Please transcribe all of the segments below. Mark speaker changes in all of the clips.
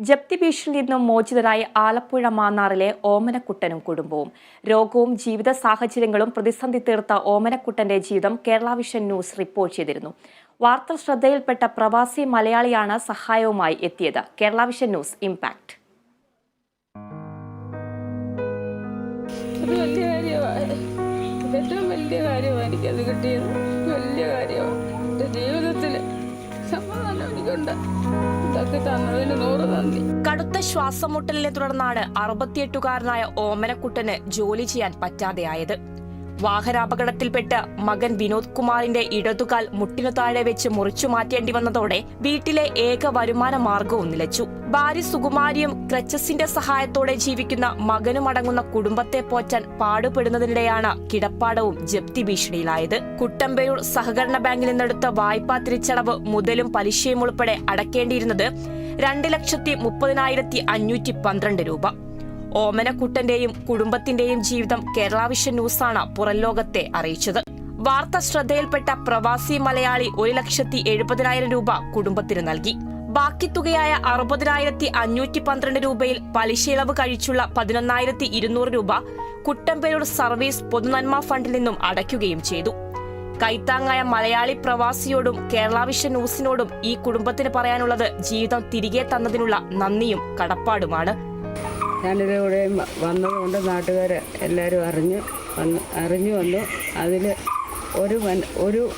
Speaker 1: ജപ്തി ഭീഷണിയിൽ നിന്നും മോചിതരായ ആലപ്പുഴ മാന്നാറിലെ ഓമനക്കുട്ടനും കുടുംബവും. രോഗവും ജീവിത സാഹചര്യങ്ങളും പ്രതിസന്ധി തീർത്ത ഓമനക്കുട്ടന്റെ ജീവിതം കേരള വിഷൻ ന്യൂസ് റിപ്പോർട്ട് ചെയ്തിരുന്നു. വാർത്ത ശ്രദ്ധയിൽപ്പെട്ട പ്രവാസി മലയാളിയാണ് സഹായവുമായി എത്തിയത്. Kerala Vision News
Speaker 2: impact. സമാധാനം എനിക്കുണ്ട്.
Speaker 1: കടുത്ത ശ്വാസമുട്ടലിനെ തുടർന്നാണ് അറുപത്തിയെട്ടുകാരനായ ഓമനക്കുട്ടന് ജോലി ചെയ്യാൻ പറ്റാതെയായത്. വാഹനാപകടത്തിൽപ്പെട്ട് മകൻ വിനോദ് കുമാറിന്റെ ഇടതുകാൽ മുട്ടിനു താഴെ വെച്ച് മുറിച്ചു മാറ്റേണ്ടി വന്നതോടെ വീട്ടിലെ ഏക വരുമാന മാർഗവും നിലച്ചു. ഭാര്യ സുകുമാരിയും ക്രച്ചസിന്റെ സഹായത്തോടെ ജീവിക്കുന്ന മകനുമടങ്ങുന്ന കുടുംബത്തെ പോറ്റാൻ പാടുപെടുന്നതിനിടെയാണ് കിടപ്പാടവും ജപ്തി ഭീഷണിയിലായത്. കുട്ടമ്പേരൂർ സഹകരണ ബാങ്കിൽ നിന്നെടുത്ത വായ്പാ തിരിച്ചടവ് മുതലും പലിശയും ഉൾപ്പെടെ അടക്കേണ്ടിയിരുന്നത് രണ്ട് ലക്ഷത്തി മുപ്പതിനായിരത്തി അഞ്ഞൂറ്റി പന്ത്രണ്ട് രൂപ. ഓമനക്കുട്ടന്റെയും കുടുംബത്തിന്റെയും ജീവിതം കേരള വിഷൻ ന്യൂസാണ് പുറംലോകത്തെ അറിയിച്ചത്. വാർത്ത ശ്രദ്ധയിൽപ്പെട്ട പ്രവാസി മലയാളി ഒരു ലക്ഷത്തി എഴുപതിനായിരം രൂപ കുടുംബത്തിന് നൽകി. ബാക്കി തുകയായ അറുപതിനായിരത്തി അഞ്ഞൂറ്റി പന്ത്രണ്ട് രൂപയിൽ പലിശയിളവ് കഴിച്ചുള്ള പതിനൊന്നായിരത്തി ഇരുന്നൂറ് രൂപ കുട്ടമ്പേരൂർ സർവീസ് പൊതുനന്മ ഫണ്ടിൽ നിന്നും അടയ്ക്കുകയും ചെയ്തു. കൈത്താങ്ങായ മലയാളി പ്രവാസിയോടും കേരള വിഷൻ ന്യൂസിനോടും ഈ കുടുംബത്തിന് പറയാനുള്ളത് ജീവിതം തിരികെ തന്നതിനുള്ള നന്ദിയും കടപ്പാടുമാണ്.
Speaker 2: ഞാനിതിലൂടെ വന്നതുകൊണ്ട് നാട്ടുകാർ എല്ലാവരും അറിഞ്ഞു വന്ന് അറിഞ്ഞു വന്നു. അതിൽ ഒരു മൻ ഒരു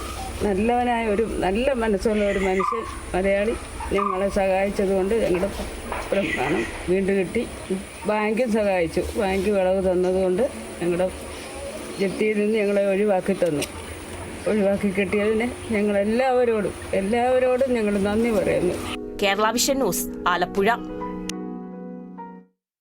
Speaker 2: നല്ലവനായ ഒരു നല്ല മനസ്സുള്ള ഒരു മനുഷ്യൻ മലയാളി ഞങ്ങളെ സഹായിച്ചതുകൊണ്ട് ഞങ്ങളുടെ പ്രമാണം വീണ്ടും കിട്ടി. ബാങ്കും സഹായിച്ചു. ബാങ്ക് വിളവ് തന്നതുകൊണ്ട് ഞങ്ങളുടെ ജെട്ടിയിൽ നിന്ന് ഞങ്ങളെ ഒഴിവാക്കി തന്നു. ഒഴിവാക്കി കിട്ടിയതിന് ഞങ്ങളെല്ലാവരോടും എല്ലാവരോടും ഞങ്ങൾ നന്ദി പറയുന്നു.
Speaker 1: Kerala Vision News Alappuzha.